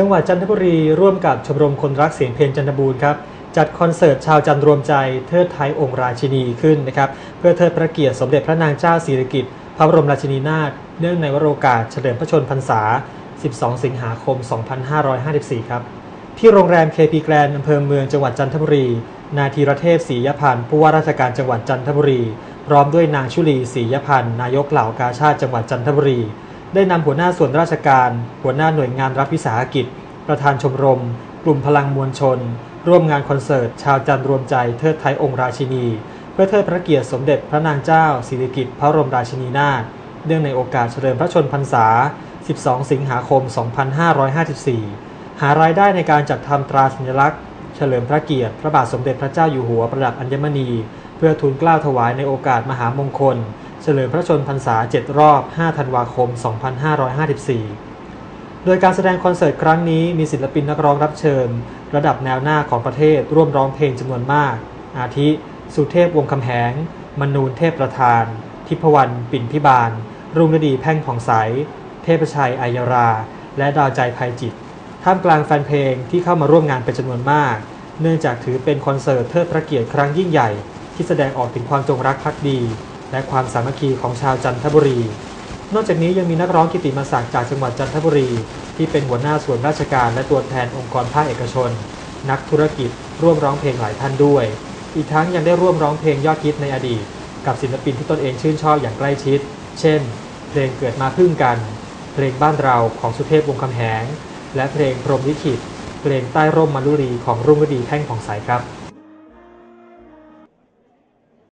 จังหวัดจันทบุรีร่วมกับชมรมคนรักเสียงเพลงจันทบูรณ์ครับจัดคอนเสิร์ตชาวจันทร์รวมใจเทิดไทยองค์ราชินีขึ้นนะครับเพื่อเทิดพระเกียรติสมเด็จพระนางเจ้าสิริกิติ์พระบรมราชินีนาถเนื่องในวโรกาสเฉลิมพระชนมพรรษา 12 สิงหาคม 2554 ครับ ที่โรงแรม KP แกรนด์อำเภอเมืองจังหวัดจันทบุรี นายธีรเทพศรียพันธ์ผู้ว่าราชการจังหวัดจันทบุรี พร้อมด้วยนางชุลีศรียพันธ์นายกเหล่ากาชาติจังหวัดจันทบุรี ได้นำหัวหน้าส่วนราชการ หัวหน้าหน่วยงานรัฐวิสาหกิจ ประธานชมรม กลุ่มพลังมวลชน ร่วมงานคอนเสิร์ต ชาวจันทร์รวมใจเทิดไทยองค์ราชินี เพื่อเทิดพระเกียรติสมเด็จพระนางเจ้าสิริกิติ์พระบรมราชินีนาถเนื่องในโอกาสเฉลิมพระชนมพรรษา 12 สิงหาคม 2554 หารายได้ในการจัดทำตราสัญลักษณ์ เฉลิมพระเกียรติ พระบาทสมเด็จพระเจ้าอยู่หัวประดับอัญมณี เพื่อทูลเกล้าถวายในโอกาสมหามงคล ฉลิมพระชนพรรษา 7 รอบ 5 ธันวาคม 2554 โดยการแสดงคอนเสิร์ตครั้งนี้มีศิลปินนักร้องรับเชิญ ระดับแนวหน้าของประเทศร่วมร้องเพลงจำนวนมาก อาทิ สุเทพวงคำแหง มนูนเทพประธาน ทิพวรรณปิ่นพิบาล รุ่งฤดีแพ่งผ่องใส เทพชัยอายรา และดาวใจภัยจิต ท่ามกลางแฟนเพลงที่เข้ามาร่วมงานเป็นจำนวนมาก เนื่องจากถือเป็นคอนเสิร์ตเทิดพระเกียรติครั้งยิ่งใหญ่ที่แสดงออกถึงความจงรักภักดี และความสามัคคีของชาวจันทบุรี นอกจากนี้ยังมีนักร้องกิติมศักดิ์จากจังหวัดจันทบุรี ที่เป็นหัวหน้าส่วนราชการและตัวแทนองค์กรภาคเอกชน นักธุรกิจร่วมร้องเพลงหลายท่านด้วย อีกทั้งยังได้ร่วมร้องเพลงยอดฮิตในอดีต กับศิลปินที่ตนเองชื่นชอบอย่างใกล้ชิด เช่น เพลงเกิดมาพึ่งกัน เพลงบ้านเราของสุเทพวงคำแหง และเพลงพรหมลิขิตเพลงใต้ร่มมารุรีของรุ่งฤดีแท่งผ่องใสครับ